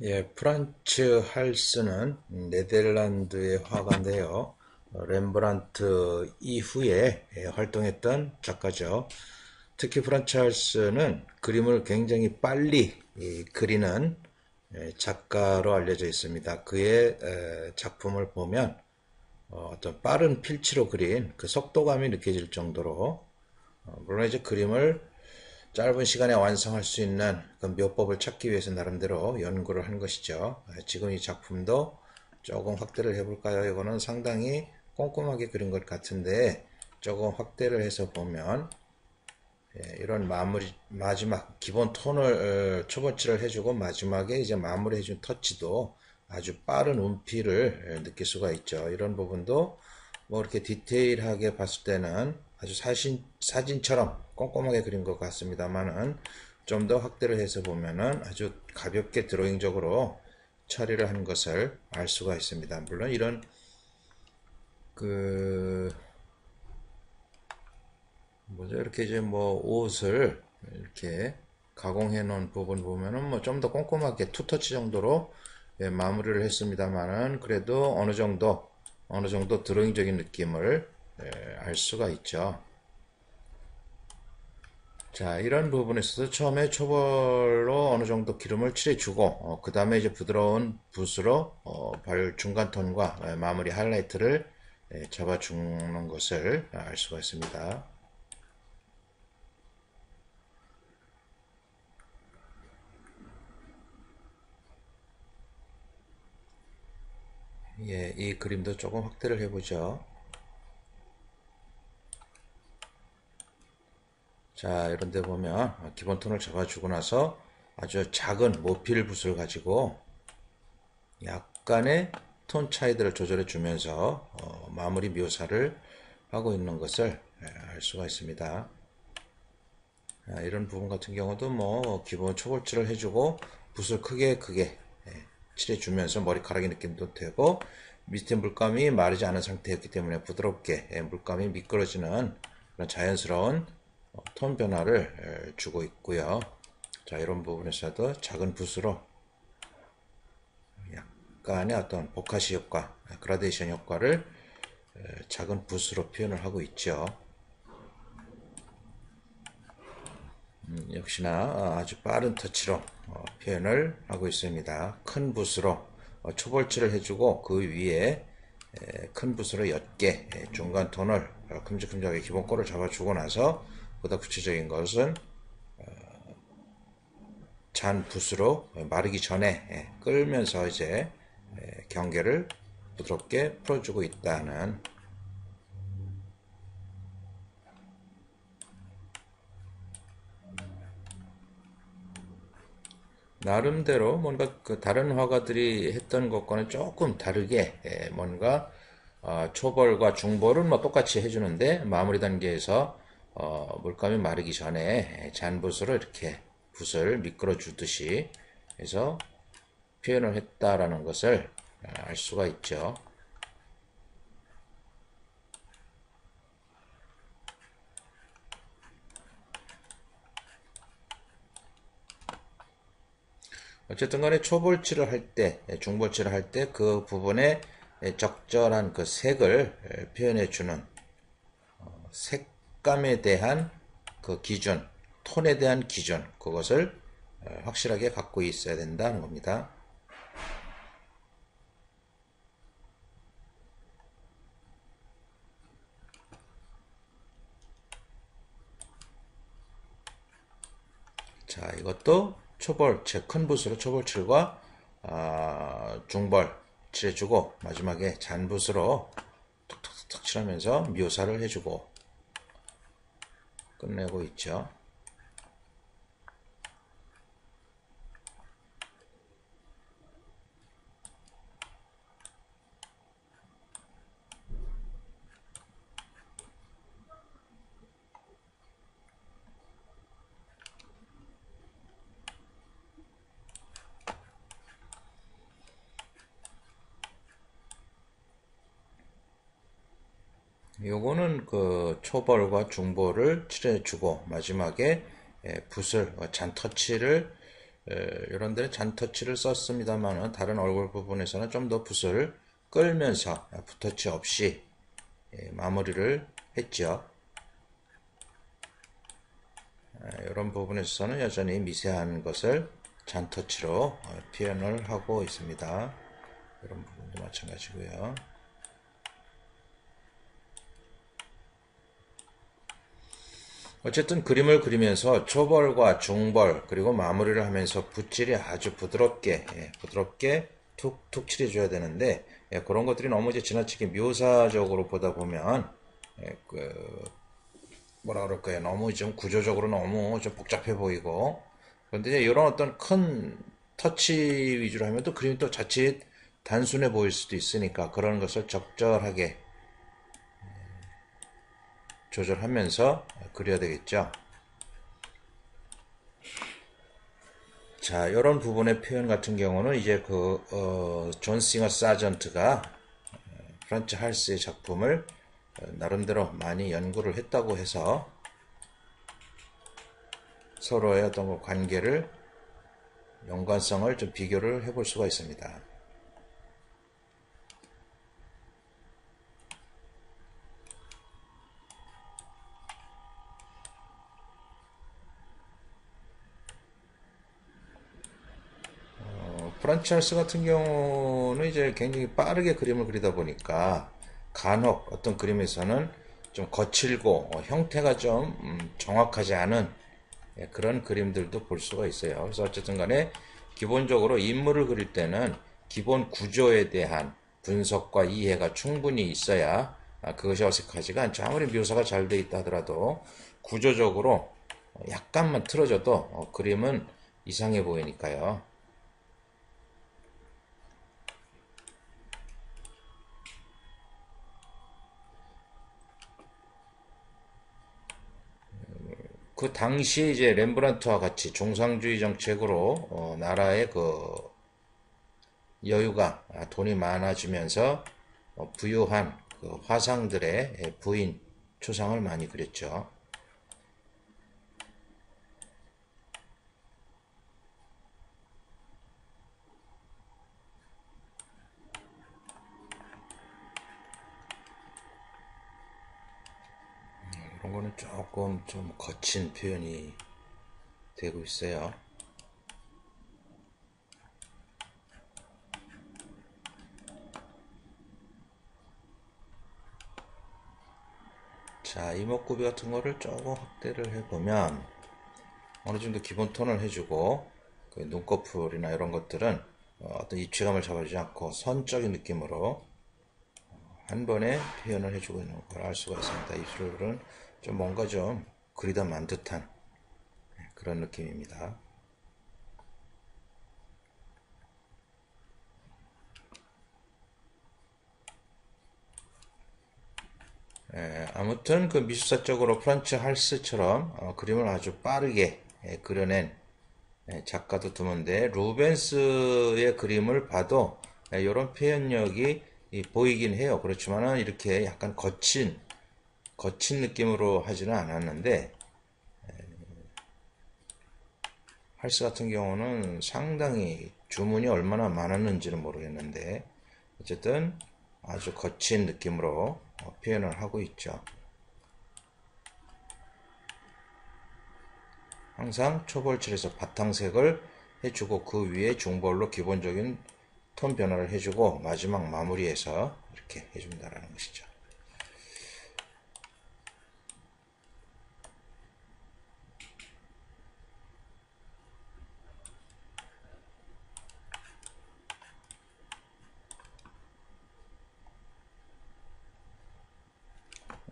예, 프란츠 할스는 네덜란드의 화가인데요. 렘브란트 이후에 예, 활동했던 작가죠. 특히 프란츠 할스는 그림을 굉장히 빨리 그리는 예, 작가로 알려져 있습니다. 그의 작품을 보면 어, 어떤 빠른 필치로 그린 그 속도감이 느껴질 정도로 어, 물론 이제 그림을 짧은 시간에 완성할 수 있는 그 묘법을 찾기 위해서 나름대로 연구를 한 것이죠. 지금 이 작품도 조금 확대를 해볼까요? 이거는 상당히 꼼꼼하게 그린 것 같은데 조금 확대를 해서 보면 예, 이런 마무리 마지막 기본 톤을 어, 초벌칠을 해주고 마지막에 이제 마무리 해준 터치도 아주 빠른 운피를 느낄 수가 있죠. 이런 부분도 뭐 이렇게 디테일하게 봤을 때는 아주 사진, 사진처럼 꼼꼼하게 그린 것 같습니다만은 좀 더 확대를 해서 보면은 아주 가볍게 드로잉적으로 처리를 한 것을 알 수가 있습니다. 물론 이런 그 뭐죠 이렇게 이제 뭐 옷을 이렇게 가공해 놓은 부분 보면은 뭐 좀 더 꼼꼼하게 투터치 정도로 예, 마무리를 했습니다만은 그래도 어느 정도 어느 정도 드로잉적인 느낌을 예, 알 수가 있죠. 자 이런 부분에 있어서 처음에 초벌로 어느 정도 기름을 칠해주고 어, 그 다음에 이제 부드러운 붓으로 어, 발 중간 톤과 예, 마무리 하이라이트를 예, 잡아주는 것을 알 수가 있습니다. 예, 이 그림도 조금 확대를 해보죠. 자 이런데 보면 기본 톤을 잡아주고 나서 아주 작은 모필 붓을 가지고 약간의 톤 차이들을 조절해 주면서 어, 마무리 묘사를 하고 있는 것을 예, 알 수가 있습니다. 아, 이런 부분 같은 경우도 뭐 기본 초벌칠을 해주고 붓을 크게 크게 예, 칠해주면서 머리카락이 느낌도 되고 밑에 물감이 마르지 않은 상태였기 때문에 부드럽게 예, 물감이 미끄러지는 그런 자연스러운 어, 톤 변화를 주고 있고요. 자 이런 부분에서도 작은 붓으로 약간의 어떤 보카시 효과, 그라데이션 효과를 작은 붓으로 표현을 하고 있죠. 음, 역시나 아주 빠른 터치로 어, 표현을 하고 있습니다. 큰 붓으로 어, 초벌칠을 해주고 그 위에 큰 붓으로 옅게 중간 톤을 큼직큼직하게 기본 꼴을 잡아주고 나서 보다 구체적인 것은 어, 잔 붓으로 마르기 전에 예, 끓면서 이제 예, 경계를 부드럽게 풀어주고 있다는. 나름대로 뭔가 그 다른 화가들이 했던 것과는 조금 다르게 예, 뭔가 어, 초벌과 중벌은 뭐 똑같이 해주는데 마무리 단계에서 어, 물감이 마르기 전에 잔붓으로 이렇게 붓을 미끄러 주듯이 해서 표현을 했다라는 것을 알 수가 있죠. 어쨌든 간에 초벌칠을 할 때, 중벌칠을 할때 그 부분에 적절한 그 색을 표현해 주는 어, 색 색감에 대한 그 기준, 톤에 대한 기준, 그것을 어, 확실하게 갖고 있어야 된다는 겁니다. 자, 이것도 초벌, 큰 붓으로 초벌칠과 아, 중벌 칠해주고 마지막에 잔붓으로 툭툭툭 칠하면서 묘사를 해주고 끝내고 있죠. 요거는 그 초벌과 중벌을 칠해주고 마지막에 붓을 잔 터치를 이런 데는 잔터치를 썼습니다만 다른 얼굴 부분에서는 좀 더 붓을 끌면서 붓터치 없이 예, 마무리를 했죠. 이런 부분에서는 여전히 미세한 것을 잔터치로 어, 표현을 하고 있습니다. 이런 부분도 마찬가지고요. 어쨌든 그림을 그리면서 초벌과 중벌 그리고 마무리를 하면서 붓질이 아주 부드럽게 예, 부드럽게 툭툭 칠해줘야 되는데 예, 그런 것들이 너무 이제 지나치게 묘사적으로 보다 보면 예, 그 뭐라 그럴까요? 너무 좀 구조적으로 너무 좀 복잡해 보이고. 그런데 이런 어떤 큰 터치 위주로 하면 또 그림이 또 자칫 단순해 보일 수도 있으니까 그런 것을 적절하게 조절하면서 그려야 되겠죠. 자, 이런 부분의 표현 같은 경우는 이제 그, 어, 존 싱어 사전트가 프란츠 할스의 작품을 나름대로 많이 연구를 했다고 해서 서로의 어떤 관계를 연관성을 좀 비교를 해볼 수가 있습니다. 프란치스 같은 경우는 이제 굉장히 빠르게 그림을 그리다 보니까 간혹 어떤 그림에서는 좀 거칠고 어, 형태가 좀 음, 정확하지 않은 예, 그런 그림들도 볼 수가 있어요. 그래서 어쨌든 간에 기본적으로 인물을 그릴 때는 기본 구조에 대한 분석과 이해가 충분히 있어야 아, 그것이 어색하지가 않죠. 아무리 묘사가 잘 돼 있다 하더라도 구조적으로 약간만 틀어져도 어, 그림은 이상해 보이니까요. 그 당시에 이제 렘브란트와 같이 종상주의 정책으로 어, 나라의 그 여유가 아, 돈이 많아지면서 어, 부유한 그 화상들의 부인 초상을 많이 그렸죠. 이런 거는 조금 좀 거친 표현이 되고 있어요. 자, 이목구비 같은 거를 조금 확대를 해보면 어느 정도 기본 톤을 해주고 그 눈꺼풀이나 이런 것들은 어떤 입체감을 잡아주지 않고 선적인 느낌으로 한 번에 표현을 해주고 있는 걸 알 수가 있습니다. 입술은 좀 뭔가 좀 그리다 만 듯한 그런 느낌입니다. 예, 아무튼 그 미술사적으로 프란츠 할스처럼 어, 그림을 아주 빠르게 예, 그려낸 예, 작가도 드문데 루벤스의 그림을 봐도 이런 표현력이 보이긴 해요. 그렇지만은 이렇게 약간 거친 거친 느낌으로 하지는 않았는데 할스 같은 경우는 상당히 주문이 얼마나 많았는지는 모르겠는데 어쨌든 아주 거친 느낌으로 어, 표현을 하고 있죠. 항상 초벌칠에서 바탕색을 해주고 그 위에 중벌로 기본적인 톤 변화를 해주고 마지막 마무리해서 이렇게 해준다라는 것이죠.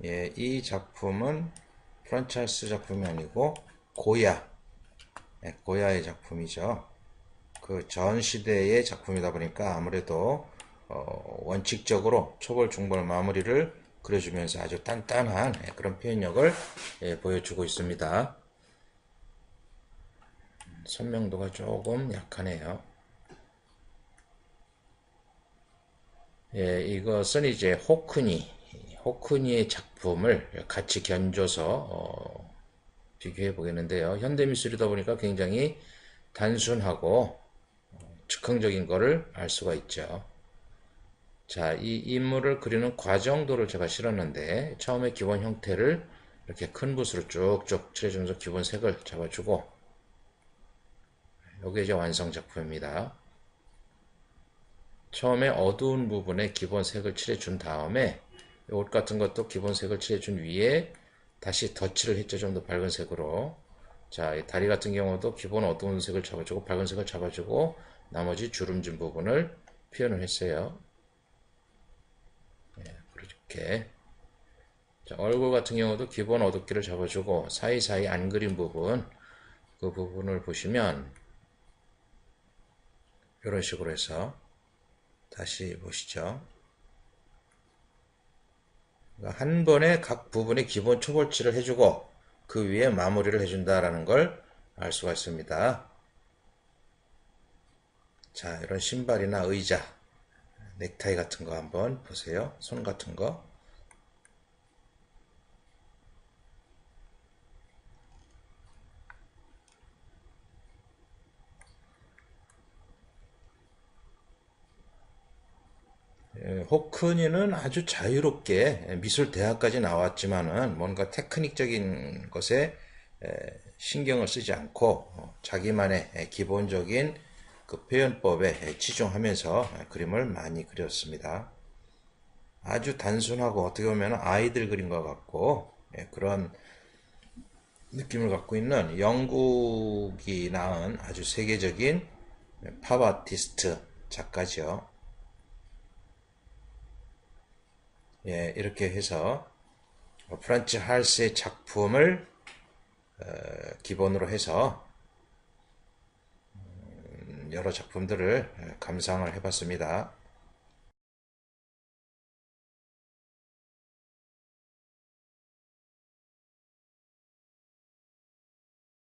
예, 이 작품은 프란차이스 작품이 아니고 고야, 예, 고야의 작품이죠. 그 전 시대의 작품이다 보니까 아무래도 어, 원칙적으로 초벌 중벌 마무리를 그려주면서 아주 단단한 예, 그런 표현력을 예, 보여주고 있습니다. 선명도가 조금 약하네요. 예, 이것은 이제 호크니 호크니의 작품을 같이 견줘서 어, 비교해 보겠는데요. 현대미술이다 보니까 굉장히 단순하고 즉흥적인 거를 알 수가 있죠. 자, 이 인물을 그리는 과정도를 제가 실었는데 처음에 기본 형태를 이렇게 큰 붓으로 쭉쭉 칠해주면서 기본 색을 잡아주고 여기 이제 완성 작품입니다. 처음에 어두운 부분에 기본 색을 칠해준 다음에 옷 같은 것도 기본 색을 칠해준 위에 다시 덧칠을 했죠. 좀 더 밝은 색으로. 자, 다리 같은 경우도 기본 어두운 색을 잡아주고 밝은 색을 잡아주고 나머지 주름진 부분을 표현을 했어요. 네, 그렇게. 자, 얼굴 같은 경우도 기본 어둡기를 잡아주고 사이사이 안 그린 부분 그 부분을 보시면 이런 식으로 해서 다시 보시죠. 그러니까 한 번에 각 부분에 기본 초벌칠을 해주고 그 위에 마무리를 해준다라는 걸 알 수가 있습니다. 자, 이런 신발이나 의자, 넥타이 같은 거 한번 보세요. 손 같은 거. 호크니는 아주 자유롭게 미술 대학까지 나왔지만은 뭔가 테크닉적인 것에 신경을 쓰지 않고 어, 자기만의 기본적인 그 표현법에 치중하면서 그림을 많이 그렸습니다. 아주 단순하고 어떻게 보면 아이들 것 같고 예, 그런 느낌을 갖고 있는 영국이 낳은 아주 세계적인 팝 아티스트 작가죠. 예, 이렇게 해서 프란츠 할스의 작품을 어, 기본으로 해서 음, 여러 작품들을 감상을 해봤습니다.